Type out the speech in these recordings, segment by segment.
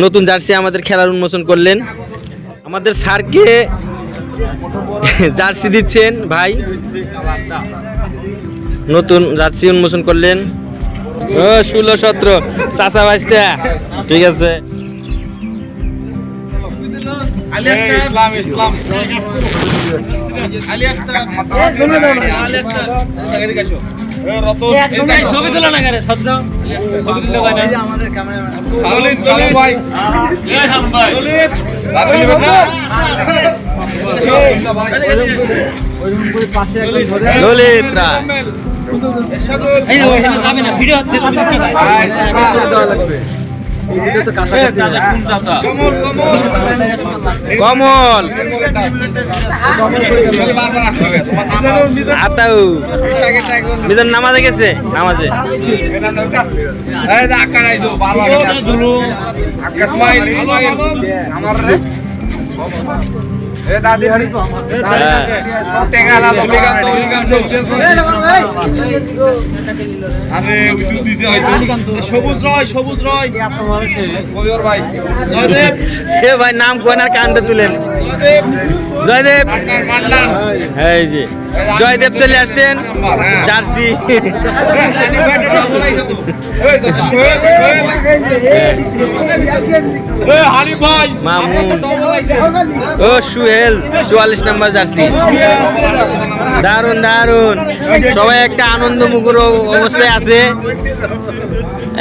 নতুন জার্সি আমাদের খেলার উন্মোচন করলেন। আমাদের স্যারকে জার্সি দিচ্ছেন ভাই। নতুন জার্সি উন্মোচন করলেন। ও, ষোলো, সতেরো। চাচা বাঁচতে ঠিক আছে। ইসলাম ছবি তোলা না কেন ছত্র ছবি তুলতে পারে না আমাদের দলিত দলিত। ভাই। দলিত। বাবু নেবেন না? ললিত রায় এই যাবে না ভিডিও হচ্ছে ভাই। কমল। আতাউ। মিজান নামাজে গেছে? নামাজে। আমার হ্যাঁ। ভাই জয়দেব এ ভাই নাম কোন আর কান্দে তুলেন জয়দেব জয়দেব মান্নান মান্নান এই যে জয়দেব চলে আসছেন জার্সি মামুন। ও সুহেল চুয়াল্লিশ নাম্বার জার্সি। দারুণ দারুণ সবাই একটা আনন্দ মুখর অবস্থায় আছে।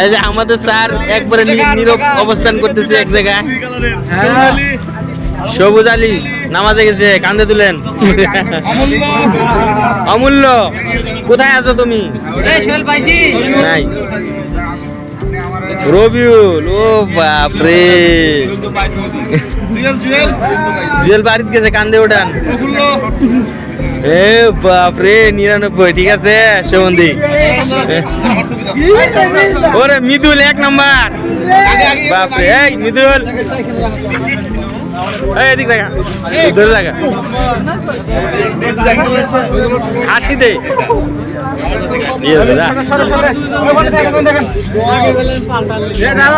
এই যে আমাদের স্যার একবারে নীরব অবস্থান করতেছে এক জায়গায়। সবুজ আলী নামাজে গেছে কান্দে তুলেন। অমূল্য। কোথায় আছো তুমি? নাই। রবিউল, ও বাপরে। জুয়েল বাড়িতে গেছে, কান্দে ওঠান এ বাপরে, নিরানব্বই, ঠিক আছে সেবন্দি ওরে মৃদুল, এক নাম্বার। বাপরে, এই মৃদুল। এদিক দে।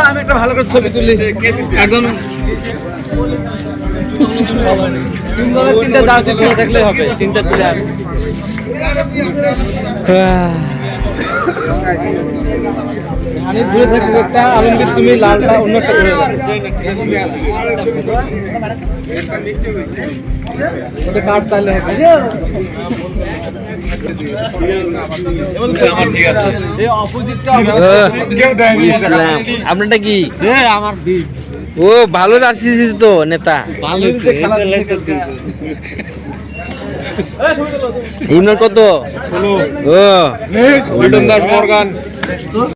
আমি একটা ভালো করে ছবি তুলি একদম তিনটা জার্সি তুলে থাকলে হবে তিনটা তুলে আর আমি ঘুরে থাকব একটা আলমগীর তুমি লালটা অন্য একটা ঘুরে ওটা কাট তাহলে আপনারটা কি? আমার ও ভালো জার্সি তো নেতা। ভালো ইমরান কত? ও। দাস মর্গান।